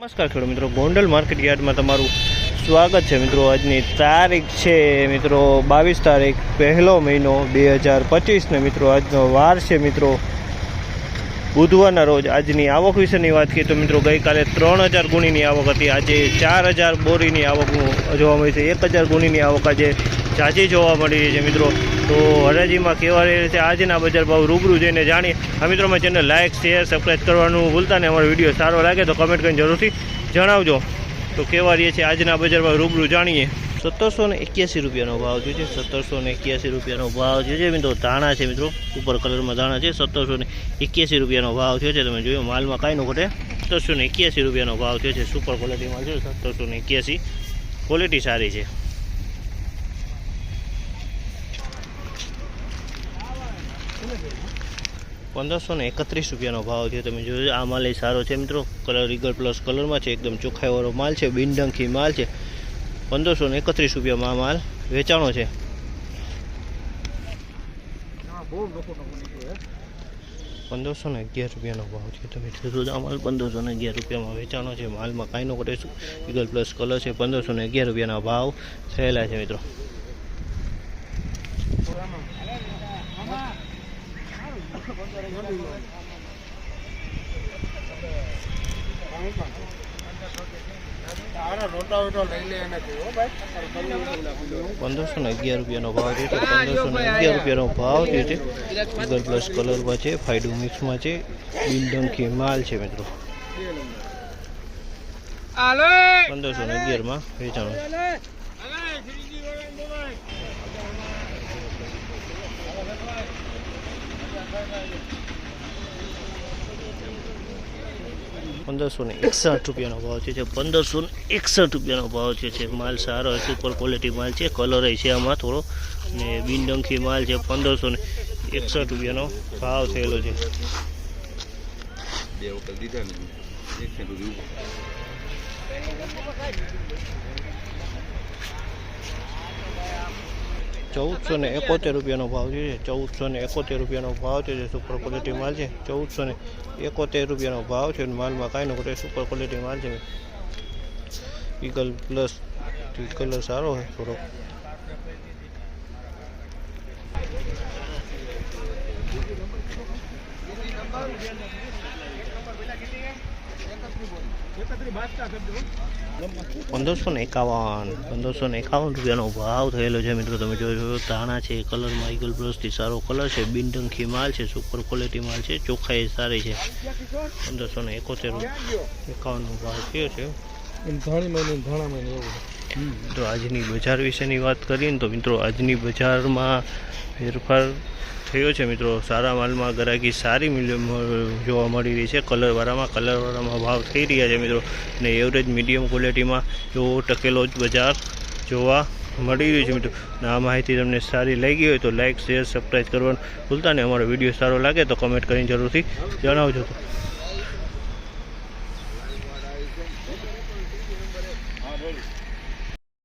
નમસ્કાર ખેડૂત મિત્રો, ગોંડલ માર્કેટ યાર્ડમાં તમારું સ્વાગત છે. મિત્રો, આજની તારીખ છે, મિત્રો, બાવીસ તારીખ, પહેલો મહિનો બે હજાર પચીસને. મિત્રો, આજનો વાર છે, મિત્રો. બુધવારના રોજ આજની આવક વિશેની વાત કરીએ તો, મિત્રો, ગઈકાલે ત્રણ હજાર ગુણીની આવક હતી. આજે ચાર હજાર બોરીની આવક જોવા મળી છે. એક હજાર ગુણીની આવક આજે જાજી જોવા મળી છે, મિત્રો. તો હરાજીમાં કેવા રહે છે આજના બજાર ભાવ રૂબરૂ જઈને જાણીએ આ મિત્રો મેં ચેનલ લાઇક શેર સબસ્ક્રાઈબ કરવાનું ભૂલતા ને અમારો વીડિયો સારો લાગે તો કમેન્ટ કરીને જરૂરથી જણાવજો. તો કેવા રહીએ છે આજના બજાર ભાવ રૂબરૂ જાણીએ. સત્તરસો ને એક્યાસી રૂપિયાનો ભાવ થયો છે. સત્તરસો ને એક્યાસી રૂપિયાનો ભાવ થયો છે. મિત્રો, ધાણા છે મિત્રો. ઉપર કલરમાં ધાણા છે. સત્તરસો ને એક્યાસી રૂપિયાનો ભાવ થયો છે. તમે જોયો, માલમાં કાંઈ ન ઘટે. સત્તરસો ને એક્યાસી રૂપિયાનો ભાવ થયો છે. સુપર ક્વોલિટીમાં છે. સત્તરસો ને એક્યાસી ક્વોલિટી સારી છે. પંદરસો ને એકત્રીસ રૂપિયાનો ભાવ છે, તમે જોયો આ માલ એ સારો છે મિત્રો. કલર ઈગલ પ્લસ કલરમાં છે, એકદમ ચોખ્ખાઈવાળો માલ છે બિનડંખી માલ છે. પંદરસો ને એકત્રીસ રૂપિયામાં માલ વેચાણો છે. પંદરસો ને અગિયાર રૂપિયાનો ભાવ છે, તમે જોશો આ માલ પંદરસો ને અગિયાર રૂપિયામાં વેચાણો છે. માલમાં કાંઈ ન કરીશું ઈગલ પ્લસ કલર છે, પંદરસો ને અગિયાર રૂપિયાના ભાવ થયેલા છે મિત્રો. પંદરસો ને અગિયાર રૂપિયાનો ભાવ છે પંદરસો ને અગિયાર રૂપિયાનો ભાવ જે છે ઈગલ પ્લસ કલરમાં છે ફાયડુ મિક્સમાં છે બિલડંકી માલ છે મિત્રો. પંદરસો ને અગિયારમાં વેચાણો. છે પંદરસો ને એકસઠ રૂપિયાનો ભાવ છે પંદરસો ને એકસઠ રૂપિયાનો ભાવ છે માલ સારો છે સુપર ક્વોલિટી માલ છે કલર છે આમાં થોડો. ને બિનડંખી માલ છે, પંદરસો ને એકસઠ રૂપિયાનો ભાવ થયેલો છે. બે વખત દીધા ને ચૌદસો ને એકોતેર રૂપિયાનો ભાવ છે. ચૌદસો ને એકોતેર રૂપિયાનો ભાવ છે સુપર ક્વોલિટી માલ છે. ચૌદસો ને એકોતેર રૂપિયાનો ભાવ છે માલમાં કાંઈ ન સુપર ક્વોલિટી માલ છે. ઈગલ પ્લસ કલર સારો છે થોડો. પંદરસો ને એકાવન પંદરસો ને એકાવન રૂપિયાનો ભાવ થયેલો છે મિત્રો તમે ધાણા છે કલરમાં ઈગલ બ્રશથી સારો કલર છે બિનડંખી માલ છે સુપર ક્વોલિટી માલ છે ચોખાઈ સારી છે. પંદરસો ને એકોતેર એકાવનનો ભાવ થયો છે? તો આજની બજાર વિશેની વાત કરીએ ને તો મિત્રો આજની બજારમાં ફેરફાર થયો છે મિત્રો. સારા માલમાં ગરાકી સારી જોવા મળી રહી છે. કલરવાળામાં કલરવાળામાં ભાવ થઈ રહ્યા છે મિત્રો. અને એવરેજ મીડિયમ ક્વોલિટીમાં એવો ટકેલો જ બજાર જોવા મળી રહ્યું છે મિત્રો. અને આ માહિતી તમને સારી લાગી હોય તો લાઇક શેર સબસ્ક્રાઈબ કરવાનું ભૂલતા નહીં. અમારો વીડિયો સારો લાગે તો કમેન્ટ કરીને જરૂરથી જણાવજો હા